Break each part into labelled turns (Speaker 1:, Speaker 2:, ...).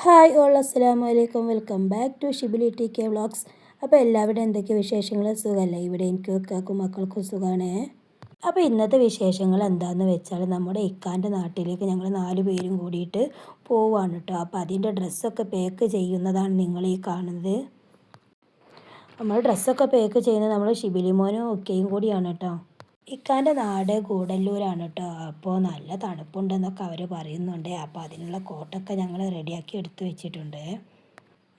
Speaker 1: Hi all അസ്സലാമു അലൈക്കും. Welcome back to Shibili T K vlogs. അപ്പോൾ എല്ലാവരും എന്തൊക്കെ വിശേഷങ്ങൾ? സുഖമല്ലേ ഇവിടെ എനിക്ക് വെക്കാക്കും മക്കൾക്കും സുഖമാണ് അപ്പോൾ ഇന്നത്തെ വിശേഷങ്ങൾ എന്താണെന്ന് വെച്ചാൽ നമ്മുടെ ഇക്കാന്റെ നാട്ടിലേക്ക് ഞങ്ങൾ നാല് പേരും കൂടിയിട്ട് പോവാണ് കേട്ടോ. അപ്പോൾ അതിന്റെ ഡ്രസ്സൊക്കെ പാക്ക് ചെയ്യുന്നതാണ് നിങ്ങൾ ഈ കാണുന്നത്. നമ്മൾ ഡ്രസ്സൊക്കെ പാക്ക് ചെയ്യുന്നത് നമ്മൾ ഷിബിലിമോനും ഒക്കെയും കൂടിയാണ് കേട്ടോ. ഇക്കാന്റെ നാട് കൂടല്ലൂരാണ് കേട്ടോ അപ്പോൾ നല്ല തണുപ്പുണ്ടെന്നൊക്കെ അവർ പറയുന്നുണ്ട്. അപ്പോൾ അതിനുള്ള കോട്ടൊക്കെ ഞങ്ങൾ റെഡിയാക്കി എടുത്തു വെച്ചിട്ടുണ്ട്.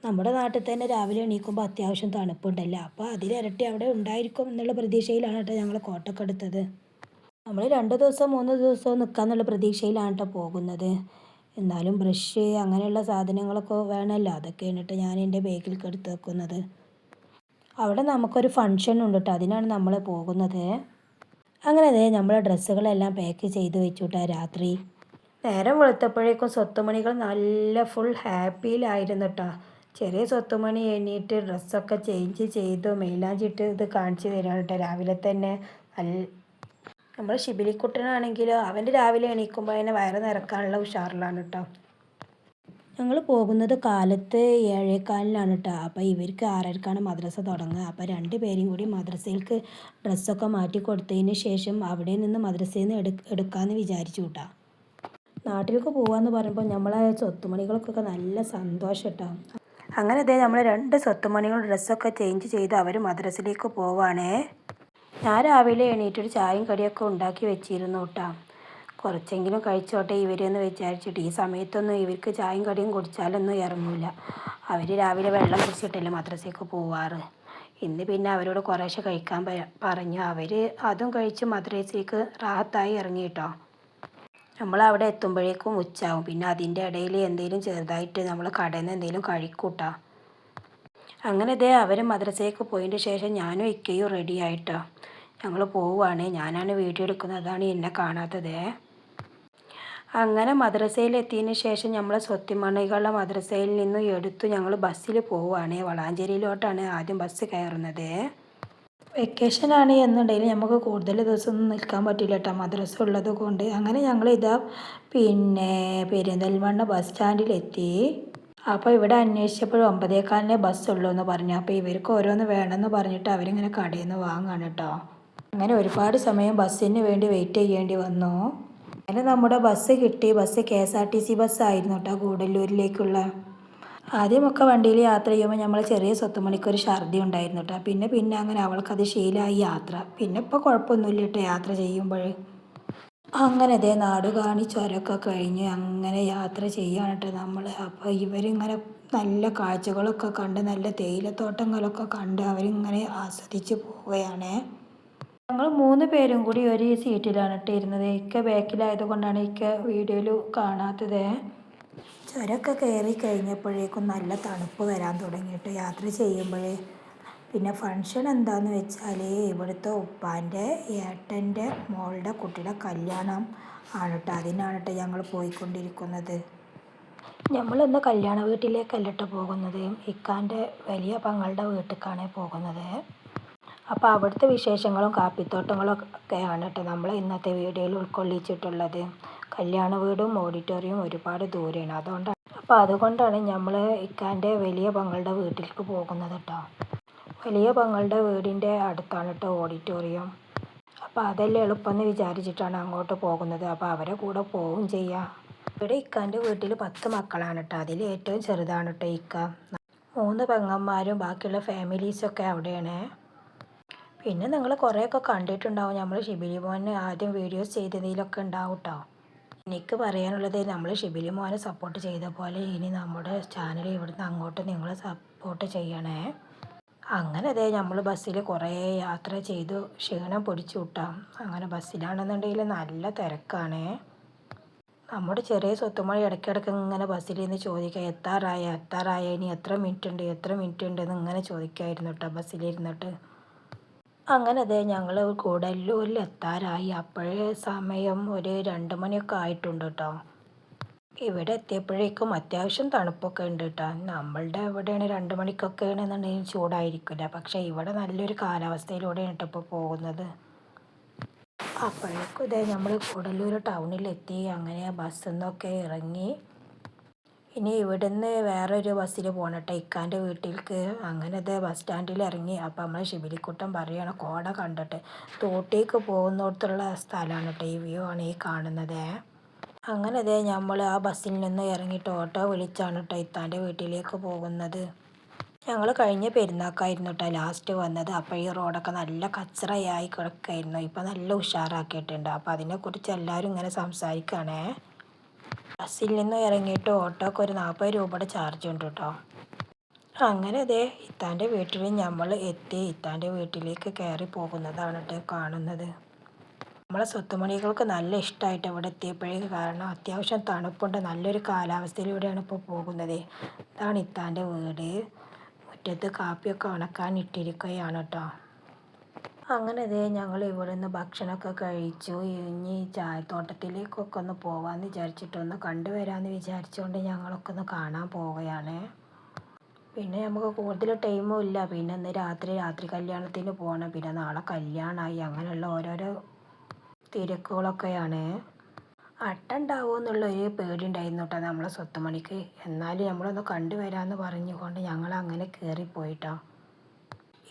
Speaker 1: നമ്മുടെ നാട്ടിൽ തന്നെ രാവിലെ എണീക്കുമ്പോൾ അത്യാവശ്യം തണുപ്പുണ്ടല്ലോ? അപ്പോൾ അതിലിരട്ടി അവിടെ ഉണ്ടായിരിക്കും എന്നുള്ള പ്രതീക്ഷയിലാണ് കേട്ടോ ഞങ്ങൾ കോട്ടൊക്കെ എടുത്തത്. നമ്മൾ രണ്ട് ദിവസം മൂന്ന് ദിവസവും നിൽക്കാന്നുള്ള പ്രതീക്ഷയിലാണ് കേട്ടോ പോകുന്നത്. എന്നാലും ബ്രഷ് അങ്ങനെയുള്ള സാധനങ്ങളൊക്കെ വേണമല്ലോ. അതൊക്കെ കേട്ടോ ഞാൻ എന്റെ ബാഗിലേക്ക് എടുത്ത് വെക്കുന്നത്. അവിടെ നമുക്കൊരു ഫങ്ഷൻ ഉണ്ട് കേട്ടോ. അതിനാണ് നമ്മൾ പോകുന്നത്. അങ്ങനെ അതേ നമ്മളെ ഡ്രസ്സുകളെല്ലാം പാക്ക് ചെയ്ത് വെച്ചുട്ടാ രാത്രി. നേരം വെളുത്തപ്പോഴേക്കും സ്വത്തുമണികൾ നല്ല ഫുൾ ഹാപ്പിയിലായിരുന്നു കേട്ടോ ചെറിയ സ്വത്തുമണി എണ്ണീട്ട് ഡ്രസ്സൊക്കെ ചേഞ്ച് ചെയ്തു മെയിലാഞ്ചിട്ട് ഇത് കാണിച്ചു തരാണ് കേട്ടോ രാവിലെ തന്നെ. നല്ല നമ്മൾ ശിബിലിക്കുട്ടനാണെങ്കിലും അവന്റെ രാവിലെ എണീക്കുമ്പോൾ അതിനെ വയറ് നിറക്കാനുള്ള ഉഷാറിലാണ് കേട്ടോ ഞങ്ങൾ പോകുന്നത് കാലത്ത് ഏഴേകാലിനാണ് കേട്ടോ അപ്പോൾ ഇവർക്ക് ആറരക്കാണ് മദ്രസ തുടങ്ങുക. അപ്പോൾ രണ്ട് പേരും കൂടി മദ്രസയിലേക്ക് ഡ്രസ്സൊക്കെ മാറ്റി കൊടുത്തതിന് ശേഷം അവിടെ നിന്ന് മദ്രസയിൽ നിന്ന് എടു എടുക്കാമെന്ന് വിചാരിച്ചു കേട്ടോ നാട്ടിലേക്ക് പോകാമെന്ന് പറയുമ്പോൾ നമ്മളെ സ്വത്തുമണികൾക്കൊക്കെ നല്ല സന്തോഷം കേട്ടോ അങ്ങനെ ഇതേ നമ്മൾ രണ്ട് സ്വത്തുമണികൾ ഡ്രസ്സൊക്കെ ചേഞ്ച് ചെയ്ത് അവർ മദ്രസയിലേക്ക് പോവാണേ. ഞാൻ രാവിലെ എണീറ്റൊരു ചായയും കടിയൊക്കെ ഉണ്ടാക്കി വെച്ചിരുന്നു കേട്ടോ കുറച്ചെങ്കിലും കഴിച്ചോട്ടെ ഇവരെന്ന് വിചാരിച്ചിട്ട്. ഈ സമയത്തൊന്നും ഇവർക്ക് ചായയും കടിയും കുടിച്ചാലൊന്നും ഇറങ്ങില്ല അവർ രാവിലെ വെള്ളം കുടിച്ചിട്ടല്ലേ മദ്രസയ്ക്ക് പോവാറ്. ഇന്ന് പിന്നെ അവരോട് കുറേശ്ശെ കഴിക്കാൻ പറഞ്ഞു. അവർ അതും കഴിച്ച് മദ്രസയ്ക്ക് റാഹത്തായി ഇറങ്ങി കേട്ടോ നമ്മൾ അവിടെ എത്തുമ്പോഴേക്കും ഉച്ചാവും പിന്നെ അതിന്റെ ഇടയിൽ എന്തെങ്കിലും ചെറുതായിട്ട് നമ്മൾ കടയിൽ നിന്ന് എന്തെങ്കിലും കഴിക്കൂട്ടോ. അങ്ങനെ ഇതേ അവർ മദ്രസയ്ക്ക് പോയതിന്റെ ശേഷം ഞാനും ഇക്കയും റെഡി ആയിട്ടോ. ഞങ്ങൾ പോവുകയാണ് ഞാനാണ് വീഡിയോ എടുക്കുന്നത്. അതാണ് എന്നെ കാണാത്തതേ. അങ്ങനെ മദ്രസയിലെത്തിയതിന് ശേഷം നമ്മൾ സ്വത്തിമണികളുടെ മദ്രസയിൽ നിന്നും എടുത്തു ഞങ്ങൾ ബസ്സിൽ പോവുകയാണ്. വളാഞ്ചേരിയിലോട്ടാണ് ആദ്യം ബസ് കയറുന്നത്. വെക്കേഷനാണ് എന്നുണ്ടെങ്കിൽ നമുക്ക് കൂടുതൽ ദിവസമൊന്നും നിൽക്കാൻ പറ്റില്ല കേട്ടോ. മദ്രസ ഉള്ളത് കൊണ്ട്. അങ്ങനെ ഞങ്ങൾ ഇതാ പിന്നെ പെരിന്തൽമണ്ണ ബസ് സ്റ്റാൻഡിലെത്തി അപ്പോൾ ഇവിടെ അന്വേഷിച്ചപ്പോൾ ഒമ്പതേക്കാലിനെ ബസ് ഉള്ളൂ എന്ന് പറഞ്ഞു. അപ്പോൾ ഇവർക്ക് ഓരോന്ന് വേണമെന്ന് പറഞ്ഞിട്ട് അവരിങ്ങനെ കടയിൽ നിന്ന് വാങ്ങുകയാണ് കേട്ടോ. അങ്ങനെ ഒരുപാട് സമയം ബസ്സിന് വേണ്ടി വെയിറ്റ് ചെയ്യേണ്ടി വന്നു. അങ്ങനെ നമ്മുടെ ബസ് കിട്ടി. Bus K S R T C ബസ്സായിരുന്നു കേട്ടോ കൂടല്ലൂരിലേക്കുള്ള ആദ്യമൊക്കെ വണ്ടിയിൽ യാത്ര ചെയ്യുമ്പോൾ നമ്മൾ ചെറിയ സ്വത്തുമണിക്കൊരു ഛർദി ഉണ്ടായിരുന്നു കേട്ടോ. പിന്നെ പിന്നെ അങ്ങനെ അവൾക്കത് ശീലമായി യാത്ര. പിന്നെ ഇപ്പോൾ കുഴപ്പമൊന്നുമില്ല കേട്ടോ യാത്ര ചെയ്യുമ്പോൾ അങ്ങനെ അതേ നാട് കാണി കഴിഞ്ഞ് അങ്ങനെ യാത്ര ചെയ്യുകയാണ് കേട്ടോ നമ്മൾ അപ്പോൾ ഇവരിങ്ങനെ നല്ല കാഴ്ചകളൊക്കെ കണ്ട് നല്ല തേയിലത്തോട്ടങ്ങളൊക്കെ കണ്ട് അവരിങ്ങനെ ആസ്വദിച്ച് പോവുകയാണ്. ഞങ്ങൾ മൂന്ന് പേരും കൂടി ഒരു സീറ്റിലാണ് കേട്ടോ ഇരുന്നത് ഇക്ക ബാക്കിലായത് കൊണ്ടാണ് ഇക്ക വീഡിയോയിൽ കാണാത്തത്. ചുരമൊക്കെ കയറി കഴിഞ്ഞപ്പോഴേക്കും നല്ല തണുപ്പ് വരാൻ തുടങ്ങിയിട്ട് യാത്ര ചെയ്യുമ്പോഴേ പിന്നെ ഫങ്ഷൻ എന്താണെന്ന് വെച്ചാൽ ഇവിടുത്തെ ഉപ്പാന്റെ ഏട്ടന്റെ മോളുടെ കുട്ടിയുടെ കല്യാണം ആണ് കേട്ടോ അതിനാണ് കേട്ടോ ഞങ്ങൾ പോയിക്കൊണ്ടിരിക്കുന്നത് നമ്മളിന്ന് കല്യാണ വീട്ടിലേക്കല്ല കേട്ടോ പോകുന്നത്. ഇക്കാന്റെ വലിയ പങ്ങളുടെ വീട്ടിലേക്കാണ് പോകുന്നത്. അപ്പോൾ അവിടുത്തെ വിശേഷങ്ങളും കാപ്പിത്തോട്ടങ്ങളും ഒക്കെയാണ് കേട്ടോ നമ്മൾ ഇന്നത്തെ വീഡിയോയിൽ ഉൾക്കൊള്ളിച്ചിട്ടുള്ളത്. കല്യാണ വീടും ഓഡിറ്റോറിയവും ഒരുപാട് ദൂരെയാണ്. അതുകൊണ്ടാണ് അപ്പോൾ അതുകൊണ്ടാണ് നമ്മൾ ഇക്കാന്റെ വലിയ പങ്ങളുടെ വീട്ടിലേക്ക് പോകുന്നത് കേട്ടോ. വലിയ പങ്ങളുടെ വീടിന്റെ അടുത്താണ് കേട്ടോ ഓഡിറ്റോറിയം. അപ്പോൾ അതെല്ലാം എളുപ്പമെന്ന് വിചാരിച്ചിട്ടാണ് അങ്ങോട്ട് പോകുന്നത്. അപ്പോൾ അവരെ കൂടെ പോവുകയും ചെയ്യാം. ഇവിടെ ഇക്കാന്റെ വീട്ടിൽ പത്ത് മക്കളാണ് കേട്ടോ. അതിൽ ഏറ്റവും ചെറുതാണ് കേട്ടോ ഇക്ക. മൂന്ന് പെങ്ങന്മാരും ബാക്കിയുള്ള ഫാമിലീസൊക്കെ അവിടെയാണ്. പിന്നെ നിങ്ങൾ കുറേയൊക്കെ കണ്ടിട്ടുണ്ടാവും. നമ്മൾ ഷിബിലി മോനെ ആദ്യം വീഡിയോസ് ചെയ്തതിലൊക്കെ ഉണ്ടാവും കേട്ടോ എനിക്ക് പറയാനുള്ളത് നമ്മൾ ഷിബിലി മോനെ സപ്പോർട്ട് ചെയ്ത പോലെ ഇനി നമ്മുടെ ചാനൽ ഇവിടുന്ന് അങ്ങോട്ട് നിങ്ങൾ സപ്പോർട്ട് ചെയ്യണേ. അങ്ങനെ അതെ നമ്മൾ ബസ്സിൽ കുറേ യാത്ര ചെയ്തു. ക്ഷീണം പിടിച്ചു വിട്ടാം അങ്ങനെ ബസ്സിലാണെന്നുണ്ടെങ്കിൽ നല്ല തിരക്കാണ്. നമ്മുടെ ചെറിയ സ്വത്തുമായി ഇടയ്ക്കിടയ്ക്ക് ഇങ്ങനെ ബസ്സിൽ നിന്ന് ചോദിക്കുക എത്താറായ? എത്താറായ? ഇനി എത്ര മിനിറ്റ് ഉണ്ട്? എത്ര മിനിറ്റ് ഉണ്ട് എന്ന് ഇങ്ങനെ ചോദിക്കായിരുന്നു കേട്ടോ ബസ്സിലിരുന്നിട്ട് അങ്ങനെ അതെ ഞങ്ങൾ കൂടല്ലൂരിൽ എത്താറായി അപ്പോഴേ സമയം ഒരു രണ്ട് മണിയൊക്കെ ആയിട്ടുണ്ട് കേട്ടോ ഇവിടെ എത്തിയപ്പോഴേക്കും അത്യാവശ്യം തണുപ്പൊക്കെ ഉണ്ട് കേട്ടോ നമ്മളുടെ എവിടെയാണ് രണ്ട് മണിക്കൊക്കെ ആണെന്നുണ്ടെങ്കിൽ ചൂടായിരിക്കില്ല പക്ഷേ ഇവിടെ നല്ലൊരു കാലാവസ്ഥയിലൂടെയാണ് കേട്ടോ ഇപ്പോൾ പോകുന്നത്. അപ്പോഴേക്കും ഇതേ നമ്മൾ കൂടല്ലൂർ ടൗണിലെത്തി. അങ്ങനെ ബസ്സിൽ നിന്നൊക്കെ ഇറങ്ങി ഇനി ഇവിടുന്ന് വേറൊരു ബസ്സിൽ പോകണം ഇക്കാന്റെ വീട്ടിലേക്ക് അങ്ങനെ ഇത് ബസ് സ്റ്റാൻഡിൽ ഇറങ്ങി. അപ്പോൾ നമ്മൾ ശിബിലിക്കുട്ടൻ പറയുകയാണ് കോട കണ്ടിട്ട്. തോട്ടേക്ക് പോകുന്നിടത്തുള്ള സ്ഥലമാണ് കേട്ടോ ഈ വ്യൂ ആണ് ഈ കാണുന്നത്. അങ്ങനെ അതേ നമ്മൾ ആ ബസ്സിൽ നിന്ന് ഇറങ്ങിയിട്ട് ഓട്ടോ വിളിച്ചാണ് കേട്ടോ ഇത്താന്റെ വീട്ടിലേക്ക് പോകുന്നത്. ഞങ്ങൾ കഴിഞ്ഞ പെരുന്നാക്കായിരുന്നു കേട്ടോ ലാസ്റ്റ് വന്നത്. അപ്പോൾ ഈ റോഡൊക്കെ നല്ല കച്ചറയായി കിടക്കായിരുന്നു. ഇപ്പോൾ നല്ല ഉഷാറാക്കിയിട്ടുണ്ട്. അപ്പോൾ അതിനെക്കുറിച്ച് എല്ലാവരും ഇങ്ങനെ സംസാരിക്കുകയാണേ ബസ്സിൽ നിന്ന് ഇറങ്ങിയിട്ട് ഓട്ടോക്ക് ഒരു നാൽപ്പത് രൂപയുടെ ചാർജ് ഉണ്ട് കേട്ടോ അങ്ങനെ അതെ ഇത്താന്റെ വീട്ടിൽ നമ്മൾ എത്തി. ഇത്താന്റെ വീട്ടിലേക്ക് കയറി പോകുന്നതാണ് കേട്ടോ കാണുന്നത്. നമ്മളെ സ്വത്തുമണികൾക്ക് നല്ല ഇഷ്ടമായിട്ട് ഇവിടെ എത്തിയപ്പോഴേക്ക് കാരണം അത്യാവശ്യം തണുപ്പുണ്ട്. നല്ലൊരു കാലാവസ്ഥയിലൂടെയാണ് ഇപ്പോൾ പോകുന്നത്. ഇതാണ് ഇത്താന്റെ വീട്. മുറ്റത്ത് കാപ്പിയൊക്കെ ഉണക്കാൻ ഇട്ടിരിക്കുകയാണ് കേട്ടോ അങ്ങനെ അതേ ഞങ്ങൾ ഇവിടെ നിന്ന് ഭക്ഷണമൊക്കെ കഴിച്ചു. ഇനി ചായത്തോട്ടത്തിലേക്കൊക്കെ ഒന്ന് പോകാമെന്ന് വിചാരിച്ചിട്ട് ഒന്ന് കണ്ടുവരാമെന്ന് വിചാരിച്ചുകൊണ്ട് ഞങ്ങളൊക്കെ ഒന്ന് കാണാൻ പോവുകയാണ്. പിന്നെ നമുക്ക് കൂടുതൽ ടൈമും ഇല്ല. പിന്നെ ഇന്ന് രാത്രി രാത്രി കല്യാണത്തിന് പോകണം പിന്നെ നാളെ കല്യാണമായി അങ്ങനെയുള്ള ഓരോരോ തിരക്കുകളൊക്കെയാണ്. അട്ടുണ്ടാവുമോ എന്നുള്ളൊരു പേടി ഉണ്ടായിരുന്നു കേട്ടോ നമ്മളെ സ്വത്തുമണിക്ക്. എന്നാലും നമ്മളൊന്ന് കണ്ടുവരാമെന്ന് പറഞ്ഞുകൊണ്ട് ഞങ്ങൾ അങ്ങനെ കയറിപ്പോയിട്ടോ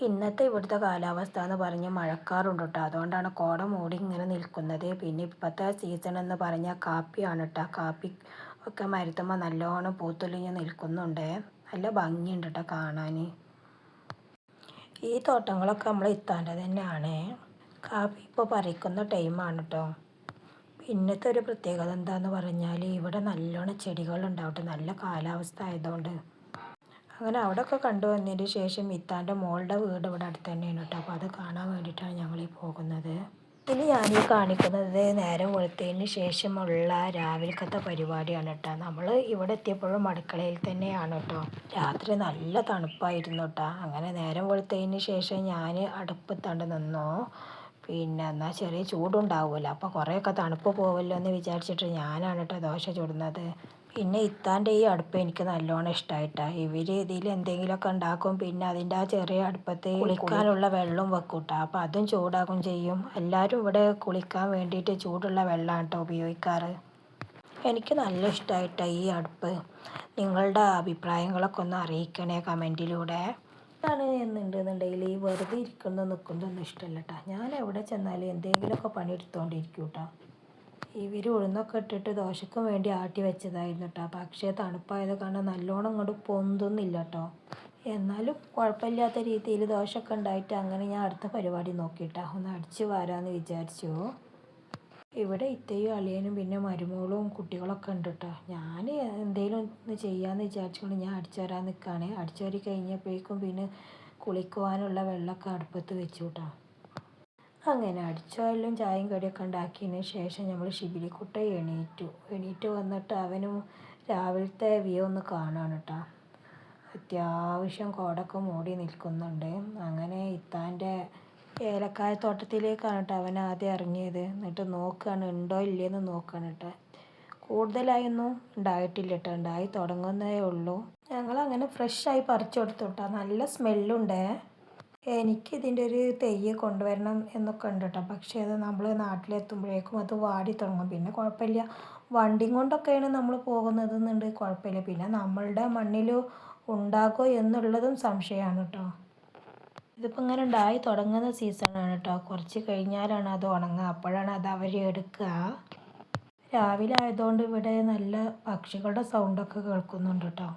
Speaker 1: ഇന്നത്തെ ഇവിടുത്തെ കാലാവസ്ഥ എന്ന് പറഞ്ഞാൽ മഴക്കാറുണ്ട് കേട്ടോ അതുകൊണ്ടാണ് കോട മൂടി ഇങ്ങനെ നിൽക്കുന്നത്. പിന്നെ ഇപ്പോഴത്തെ സീസൺ എന്ന് പറഞ്ഞാൽ കാപ്പിയാണ് കേട്ടോ കാപ്പി ഒക്കെ മരുത്തുമ്പോൾ നല്ലോണം പൂത്തൊലിഞ്ഞ് നിൽക്കുന്നുണ്ട്. നല്ല ഭംഗിയുണ്ട് കേട്ടോ കാണാൻ ഈ തോട്ടങ്ങളൊക്കെ നമ്മൾ ഇത്താന്റെ തന്നെയാണ്. കാപ്പി ഇപ്പോൾ പറിക്കുന്ന ടൈമാണ് കേട്ടോ പിന്നത്തെ ഒരു പ്രത്യേകത എന്താണെന്ന് പറഞ്ഞാൽ ഇവിടെ നല്ലോണം ചെടികളുണ്ടാവട്ടെ. നല്ല കാലാവസ്ഥ ആയതുകൊണ്ട്. അങ്ങനെ അവിടെയൊക്കെ കണ്ടു വന്നതിന് ശേഷം ഇത്താന്റെ മോളുടെ വീട് ഇവിടെ അടുത്ത് തന്നെയാണ് കേട്ടോ. അപ്പോൾ അത് കാണാൻ വേണ്ടിയിട്ടാണ് ഞങ്ങൾ ഈ പോകുന്നത്. ഇനി ഈ കാണിക്കുന്നത് നേരം വെളുത്തതിന് ശേഷമുള്ള രാവിലത്തെ പരിപാടിയാണ് കേട്ടോ. നമ്മൾ ഇവിടെ എത്തിയപ്പോഴും അടുക്കളയിൽ തന്നെയാണ് കേട്ടോ. രാത്രി നല്ല തണുപ്പായിരുന്നു കേട്ടോ. അങ്ങനെ നേരം വെളുത്തതിന് ശേഷം ഞാൻ അടുപ്പത്തണ്ട് നിന്നു. പിന്നെ എന്നാൽ ചെറിയ ചൂടുണ്ടാവുമല്ലോ. അപ്പോൾ കുറേയൊക്കെ തണുപ്പ് പോവല്ലോ എന്ന് വിചാരിച്ചിട്ട് ഞാനാണ് കേട്ടോ ദോശ ചുടുന്നത്. പിന്നെ ഇത്താന്റെ ഈ അടുപ്പ് എനിക്ക് നല്ലോണം ഇഷ്ടമായിട്ടാണ് ഇവർ ഇതിൽ എന്തെങ്കിലുമൊക്കെ ഉണ്ടാക്കും പിന്നെ അതിന്റെ ആ ചെറിയ അടുപ്പത്ത് കുളിക്കാനുള്ള വെള്ളം വെക്കൂട്ടാ. അപ്പം അപ്പോൾ അതും ചൂടാകും ചെയ്യും. എല്ലാവരും ഇവിടെ കുളിക്കാൻ വേണ്ടിയിട്ട് ചൂടുള്ള വെള്ളമാണ് കേട്ടോ ഉപയോഗിക്കാറ്. എനിക്ക് നല്ല ഇഷ്ടമായിട്ടാണ് ഈ അടുപ്പ്. നിങ്ങളുടെ അഭിപ്രായങ്ങളൊക്കെ ഒന്ന് അറിയിക്കണേ കമന്റിലൂടെ. ഇതാണ് എന്നുണ്ടെന്നുണ്ടെങ്കിൽ ഈ വെറുതെ ഇരിക്കുന്ന നിൽക്കുന്നതൊന്നും ഇഷ്ടമല്ല കേട്ടോ ഞാൻ എവിടെ ചെന്നാലും എന്തെങ്കിലുമൊക്കെ പണിയെടുത്തുകൊണ്ടിരിക്കും കേട്ടോ ഇവർ ഉഴുന്നൊക്കെ ഇട്ടിട്ട് ദോശക്കും വേണ്ടി ആട്ടി വെച്ചതായിരുന്നു കേട്ടോ പക്ഷേ തണുപ്പായത് കാരണം നല്ലോണം ഇങ്ങോട്ട് പൊന്തുന്നില്ല കേട്ടോ എന്നാലും കുഴപ്പമില്ലാത്ത രീതിയിൽ ദോശയൊക്കെ ഉണ്ടായിട്ട് അങ്ങനെ ഞാൻ അടുത്ത പരിപാടി നോക്കിയിട്ടാ. ഒന്ന് അടിച്ച് വരാമെന്ന് വിചാരിച്ചു. ഇവിടെ ഇത്തയും അളിയനും പിന്നെ മരുമോളും കുട്ടികളൊക്കെ ഉണ്ട് കേട്ടോ ഞാൻ എന്തെങ്കിലും ഒന്ന് ചെയ്യാമെന്ന് വിചാരിച്ചുകൊണ്ട് ഞാൻ അടിച്ചു വരാൻ നിൽക്കുകയാണ് അടിച്ചു വരി കഴിഞ്ഞപ്പോഴേക്കും പിന്നെ കുളിക്കുവാനുള്ള വെള്ളമൊക്കെ അടുപ്പത്ത് വെച്ചു കേട്ടോ അങ്ങനെ അടിച്ചാലും ചായയും കടിയൊക്കെ ഉണ്ടാക്കിയതിന് ശേഷം നമ്മൾ ശിബിലിക്കുട്ട എണീറ്റു. എണീറ്റ് വന്നിട്ട് അവനും രാവിലത്തെ വ്യൂ ഒന്ന് കാണാണ് കേട്ടോ അത്യാവശ്യം കോടൊക്കെ മൂടി നിൽക്കുന്നുണ്ട്. അങ്ങനെ ഇത്താന്റെ ഏലക്കായ തോട്ടത്തിലേക്കാണ് കേട്ടോ അവൻ ആദ്യം ഇറങ്ങിയത്. എന്നിട്ട് നോക്കുകയാണ് ഉണ്ടോ ഇല്ലയെന്ന് നോക്കുകയാണ് കേട്ടോ കൂടുതലായൊന്നും ഉണ്ടായിട്ടില്ല കേട്ടോ ഉണ്ടായി തുടങ്ങുന്നതേ ഉള്ളൂ. ഞങ്ങൾ അങ്ങനെ ഫ്രഷായി പറിച്ചു കൊടുത്തു കേട്ടോ നല്ല സ്മെല്ലുണ്ട്. എനിക്കിതിന്റെ ഒരു തെയ്യ് കൊണ്ടുവരണം എന്നൊക്കെ ഉണ്ട് കേട്ടോ. പക്ഷേ അത് നമ്മൾ നാട്ടിലെത്തുമ്പോഴേക്കും അത് വാടി തുടങ്ങും. പിന്നെ കുഴപ്പമില്ല. വണ്ടിയും കൊണ്ടൊക്കെയാണ് നമ്മൾ പോകുന്നത് എന്നുണ്ട് കുഴപ്പമില്ല. പിന്നെ നമ്മളുടെ മണ്ണിൽ ഉണ്ടാകുമോ എന്നുള്ളതും സംശയമാണ് കേട്ടോ. ഇതിപ്പോൾ ഇങ്ങനെ ഉണ്ടായി തുടങ്ങുന്ന സീസണാണ് കേട്ടോ. കുറച്ച് കഴിഞ്ഞാലാണ് അത് ഉണങ്ങുക. അപ്പോഴാണ് അത് അവർ എടുക്കുക. രാവിലെ ആയതുകൊണ്ട് ഇവിടെ നല്ല പക്ഷികളുടെ സൗണ്ടൊക്കെ കേൾക്കുന്നുണ്ട് കേട്ടോ.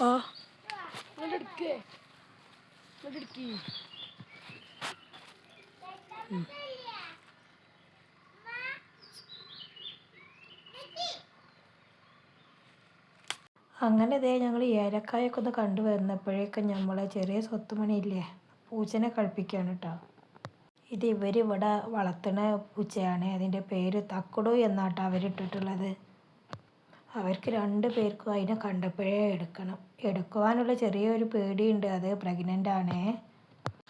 Speaker 1: ആ.
Speaker 2: എടുക്കേ എടുക്കേ
Speaker 1: അങ്ങനെ ദേ ഞങ്ങൾ ഏലക്കായൊക്കെ ഒന്ന് കണ്ടു വരുന്നപ്പോഴേക്കും നമ്മളെ ചെറിയ സ്വത്തുമണിയില്ലേ പൂച്ചനെ കളിപ്പിക്കുകയാണ് കേട്ടോ ഇത് ഇവരിവിടെ വളർത്തുന്ന പൂച്ചയാണ്. അതിന്റെ പേര് തക്കുടു എന്നാട്ടോ അവരിട്ടിട്ടുള്ളത് അവർക്ക് രണ്ട് പേർക്കും അതിനെ കണ്ടപ്പോഴേ എടുക്കണം. എടുക്കുവാനുള്ള ചെറിയൊരു പേടിയുണ്ട്. അത് പ്രഗ്നന്റ് ആണേ.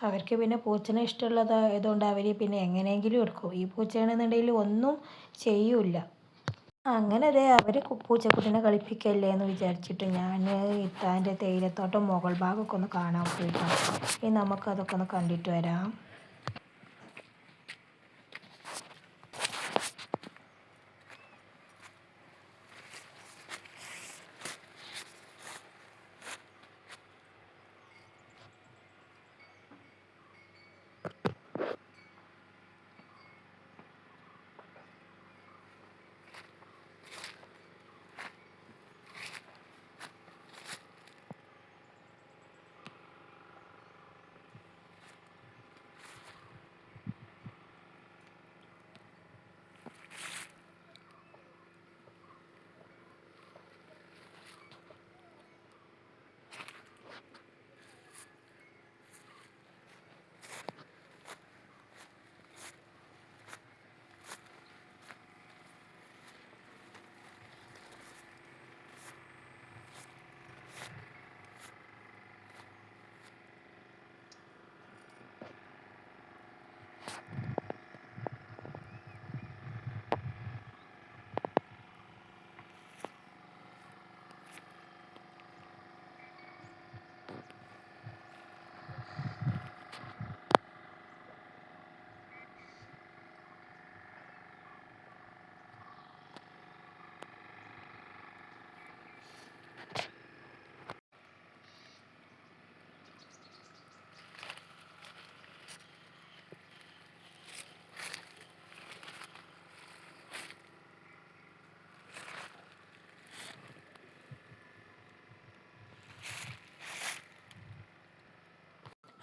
Speaker 1: അവർക്ക് പിന്നെ പൂച്ചനെ ഇഷ്ടമുള്ളതായതുകൊണ്ട് അവർ പിന്നെ എങ്ങനെയെങ്കിലും എടുക്കും. ഈ പൂച്ചയാണെന്നുണ്ടെങ്കിൽ ഒന്നും ചെയ്യൂല അങ്ങനെ അതെ അവർ പൂച്ചക്കുട്ടിനെ കളിപ്പിക്കല്ലേ എന്ന് വിചാരിച്ചിട്ട് ഞാൻ ഇത്താന്റെ തേയിലത്തോട്ടം മുകൾ ഭാഗമൊക്കെ ഒന്ന് കാണാൻ പോയിട്ടാണ് ഇനി നമുക്കതൊക്കെ ഒന്ന് കണ്ടിട്ട് വരാം.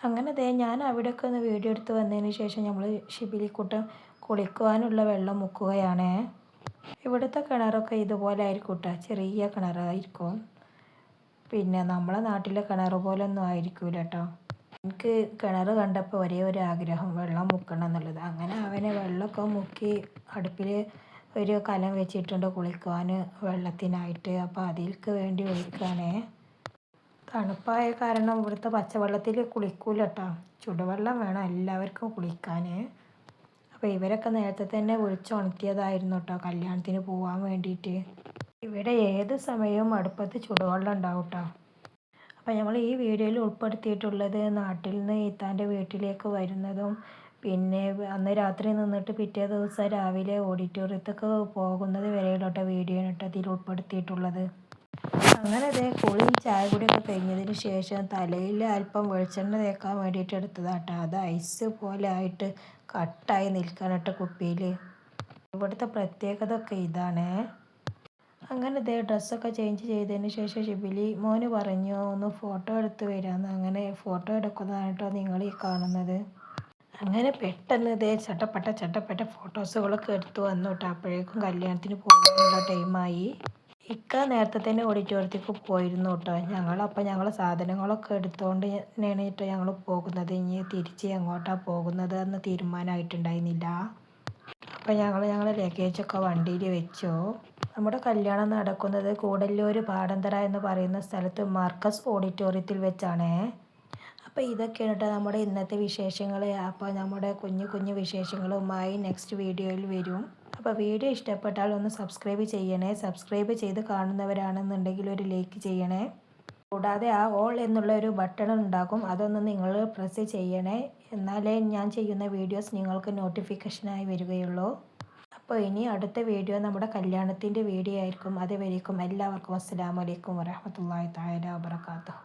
Speaker 1: അങ്ങനെ ദേ ഞാൻ അവിടെയൊക്കെ ഒന്ന് വീഡിയോ എടുത്ത് വന്നതിന് ശേഷം നമ്മൾ ഷിബിലിക്കുട്ടൻ കുളിക്കുവാനുള്ള വെള്ളം മുക്കുകയാണ്. ഇവിടുത്തെ കിണറൊക്കെ ഇതുപോലെ ആയിരിക്കും കേട്ടോ ചെറിയ കിണറായിരിക്കും. പിന്നെ നമ്മളെ നാട്ടിലെ കിണർ പോലൊന്നും ആയിരിക്കൂല കേട്ടോ എനിക്ക് കിണർ കണ്ടപ്പോൾ ഒരേ ഒരു ആഗ്രഹം വെള്ളം മുക്കണം എന്നുള്ളത്. അങ്ങനെ അവനെ വെള്ളമൊക്കെ മുക്കി അടുപ്പിൽ ഒരു കലം വെച്ചിട്ടുണ്ട് കുളിക്കുവാൻ വെള്ളത്തിനായിട്ട്. അപ്പോൾ അതിൽക്ക് വേണ്ടി ഒഴിക്കുകയാണേ. തണുപ്പായ കാരണം ഇവിടുത്തെ പച്ചവെള്ളത്തിൽ കുളിക്കൂല കേട്ടോ ചുടുവെള്ളം വേണം എല്ലാവർക്കും കുളിക്കാൻ അപ്പോൾ ഇവരൊക്കെ നേരത്തെ തന്നെ വിളിച്ചുണർത്തിയതായിരുന്നു കേട്ടോ കല്യാണത്തിന് പോകാൻ വേണ്ടിയിട്ട് ഇവിടെ ഏത് സമയവും അടുപ്പത്ത് ചുടുവെള്ളം ഉണ്ടാവും കേട്ടോ അപ്പോൾ നമ്മൾ ഈ വീഡിയോയിൽ ഉൾപ്പെടുത്തിയിട്ടുള്ളത് നാട്ടിൽ നിന്ന് ഈത്താന്റെ വീട്ടിലേക്ക് വരുന്നതും പിന്നെ അന്ന് രാത്രി നിന്നിട്ട് പിറ്റേ ദിവസം രാവിലെ ഓഡിറ്റോറിയത്തൊക്കെ പോകുന്നത് വരെയുള്ള വീഡിയോ കേട്ടോ ഇതിൽ ഉൾപ്പെടുത്തിയിട്ടുള്ളത്. അങ്ങനെ അതേ കുളിയും ചായ കൂടിയൊക്കെ കഴിഞ്ഞതിന് ശേഷം തലയിൽ അല്പം വെളിച്ചെണ്ണ തേക്കാൻ വേണ്ടിയിട്ട് എടുത്തതാട്ടോ. അത് ഐസ് പോലെ ആയിട്ട് കട്ടായി നിൽക്കാനിട്ട് കുപ്പിയിൽ ഇവിടുത്തെ പ്രത്യേകത ഒക്കെ ഇതാണ്. അങ്ങനെ അതേ ഡ്രസ്സൊക്കെ ചേഞ്ച് ചെയ്തതിന് ശേഷം ഷിബിലി മോന് പറഞ്ഞു ഒന്ന് ഫോട്ടോ എടുത്ത് വരാമെന്ന് അങ്ങനെ ഫോട്ടോ എടുക്കുന്നതാണ് കേട്ടോ നിങ്ങൾ ഈ കാണുന്നത്. അങ്ങനെ പെട്ടെന്ന് ഇതേ ചട്ടപ്പെട്ട ചട്ടപ്പെട്ട ഫോട്ടോസുകളൊക്കെ എടുത്തു വന്നു കേട്ടോ അപ്പോഴേക്കും കല്യാണത്തിന് പോകാനുള്ള ടൈമായി ഇക്ക നേരത്തെ തന്നെ ഓഡിറ്റോറിയത്തേക്ക് പോയിരുന്നു കേട്ടോ. ഞങ്ങളപ്പോൾ ഞങ്ങൾ സാധനങ്ങളൊക്കെ എടുത്തുകൊണ്ട് തന്നെയാണ് കേട്ടോ ഞങ്ങൾ പോകുന്നത്. ഇനി തിരിച്ച് എങ്ങോട്ടാണ് പോകുന്നത് എന്ന് തീരുമാനമായിട്ടുണ്ടായിരുന്നില്ല. അപ്പോൾ ഞങ്ങൾ ഞങ്ങൾ ലഗേജൊക്കെ വണ്ടിയിൽ വെച്ചു. നമ്മുടെ കല്യാണം നടക്കുന്നത് കൂടല്ലൂർ പാടന്തറ എന്ന് പറയുന്ന സ്ഥലത്ത് മാർക്കസ് ഓഡിറ്റോറിയത്തിൽ വെച്ചാണ്. അപ്പോൾ ഇതൊക്കെയാണ് കേട്ടോ നമ്മുടെ ഇന്നത്തെ വിശേഷങ്ങൾ അപ്പോൾ നമ്മുടെ കുഞ്ഞു കുഞ്ഞു വിശേഷങ്ങളുമായി നെക്സ്റ്റ് വീഡിയോയിൽ വരും. അപ്പോൾ വീഡിയോ ഇഷ്ടപ്പെട്ടാൽ ഒന്ന് സബ്സ്ക്രൈബ് ചെയ്യണേ. സബ്സ്ക്രൈബ് ചെയ്ത് കാണുന്നവരാണെന്നുണ്ടെങ്കിൽ ഒരു ലൈക്ക് ചെയ്യണേ. കൂടാതെ ആ ഓൾ എന്നുള്ള ഒരു ബട്ടൺ ഉണ്ടാകും അതൊന്ന് നിങ്ങൾ പ്രസ് ചെയ്യണേ. എന്നാലേ ഞാൻ ചെയ്യുന്ന വീഡിയോസ് നിങ്ങൾക്ക് നോട്ടിഫിക്കേഷനായി വരികയുള്ളൂ. അപ്പോൾ ഇനി അടുത്ത വീഡിയോ നമ്മുടെ കല്യാണത്തിന്റെ വീഡിയോ ആയിരിക്കും. അതുവരേക്കും എല്ലാവർക്കും അസ്സാം വലൈക്കും വരഹമത്തല്ലാ താല വാബർക്കാത്തു